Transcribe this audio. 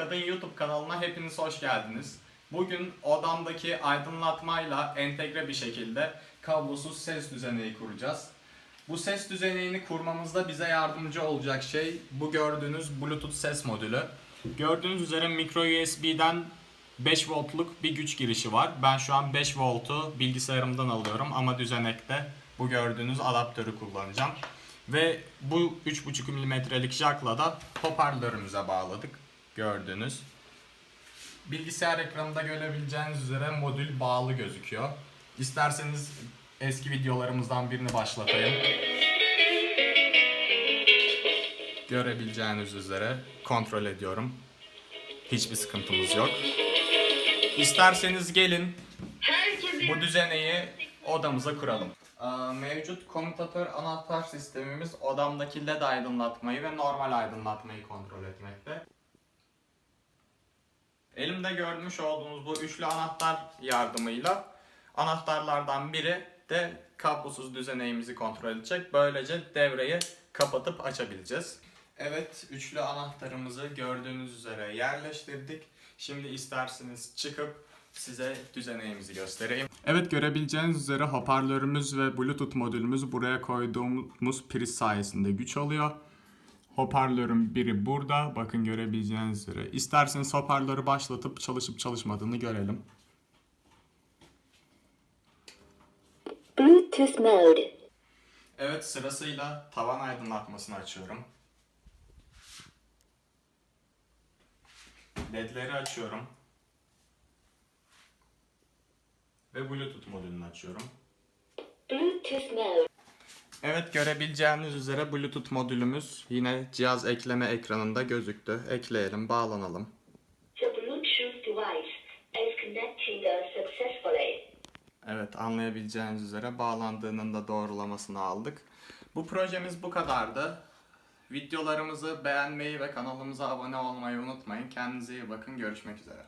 Aydın YouTube kanalına hepiniz hoş geldiniz. Bugün odamdaki aydınlatmayla entegre bir şekilde kablosuz ses düzeneği kuracağız. Bu ses düzeneğini kurmamızda bize yardımcı olacak şey bu gördüğünüz Bluetooth ses modülü. Gördüğünüz üzere micro USB'den 5 voltluk bir güç girişi var. Ben şu an 5 voltu bilgisayarımdan alıyorum ama düzenekte bu gördüğünüz adaptörü kullanacağım. Ve bu 3.5 mm'lik jackla da hoparlörümüze bağladık. Gördüğünüz. Bilgisayar ekranında görebileceğiniz üzere modül bağlı gözüküyor. İsterseniz eski videolarımızdan birini başlatayım. Görebileceğiniz üzere kontrol ediyorum. Hiçbir sıkıntımız yok. İsterseniz gelin bu düzeneyi odamıza kuralım. Aa, Mevcut komutatör anahtar sistemimiz odamdaki led aydınlatmayı ve normal aydınlatmayı kontrol etmekte. Elimde görmüş olduğunuz bu üçlü anahtar yardımıyla anahtarlardan biri de kablosuz düzeneğimizi kontrol edecek. Böylece devreyi kapatıp açabileceğiz. Evet, üçlü anahtarımızı gördüğünüz üzere yerleştirdik. Şimdi isterseniz çıkıp size düzeneğimizi göstereyim. Evet görebileceğiniz üzere hoparlörümüz ve bluetooth modülümüz buraya koyduğumuz priz sayesinde güç alıyor. Hoparlörün biri burada. Bakın görebileceğiniz üzere. İsterseniz hoparlörü başlatıp çalışıp çalışmadığını görelim. Bluetooth mode. Evet sırasıyla tavan aydınlatmasını açıyorum. LED'leri açıyorum. Ve Bluetooth modülünü açıyorum. Bluetooth mode. Evet görebileceğiniz üzere Bluetooth modülümüz yine cihaz ekleme ekranında gözüktü. Ekleyelim, bağlanalım. Evet anlayabileceğiniz üzere bağlandığının da doğrulamasını aldık. Bu projemiz bu kadardı. Videolarımızı beğenmeyi ve kanalımıza abone olmayı unutmayın. Kendinize iyi bakın. Görüşmek üzere.